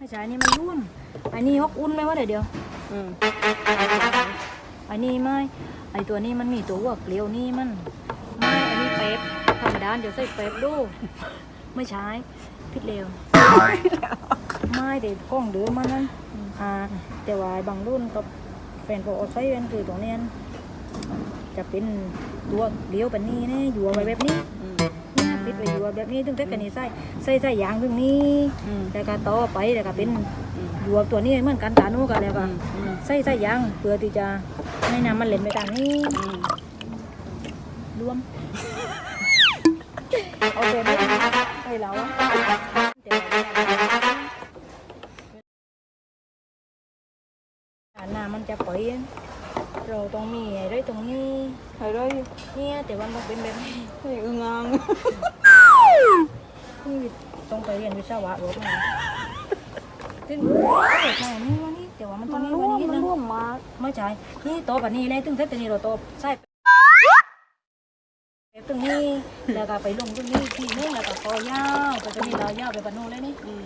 ไม่ใช่อันนี่มันร่วมอันนี้ฮอกอุ่นไหมวะเดี๋ยวเดียวอืมอันนี้ไม่ไอตัวนี้มันมีตัวหัวเกลียวนี่มันไม่อันนี้เป๊ปธรรมดาเดี๋ยวใส่เป๊ปดูไม่ใช่พิดเร็วไม่แต่กล้องเดือมันนั่นอ่าแต่ว่าบางรุ่นกับแฟนพอใช้เป็นคือตรงเนี้ยจะเป็นตัวเลี้ยวแบบนี้นะอยู่เอาไว้แบบนี้อืมเนี่ยปิดไว้อยู่แบบนี้ถึงแต่กันนี้ใส่ใส่ใส่ยางถึงนี้อืม แล้วก็ต่อไปแล้วก็เป็นอืมอยู่กับตัวนี้เหมือนกันตาโน่กันแล้วก็อืมใส่ใส่ยางเพื่อที่จะให้น้ำมันเล่นไปทางนี้อืมรวมเอาตัวนี้ใส่แล้วอะแต่ว่าน้ำมันจะปล่อย เราต้องมีอะไรตรงนี้ใครได้เนี่ยแต่ว่ามันเป็นแบบนี้ใครอึ้งอ่างนี่ต้องไปเรียนวิศวะหรือเปล่าถึงเด็กมานี่วันนี้แต่ว่ามันต้มัองนมีร่วัวนมนี้มันนะร่วมมากไม่ใช่นี่โตแบบนี้เลยถึงเทปนี้เราโตใช่เทปตรงนี้แล้วก็ไปลงตรงนี้ทีนึงแล้วก็คอยาวไปตรงนี้เรายาวไปปนโนเลยนี่อืม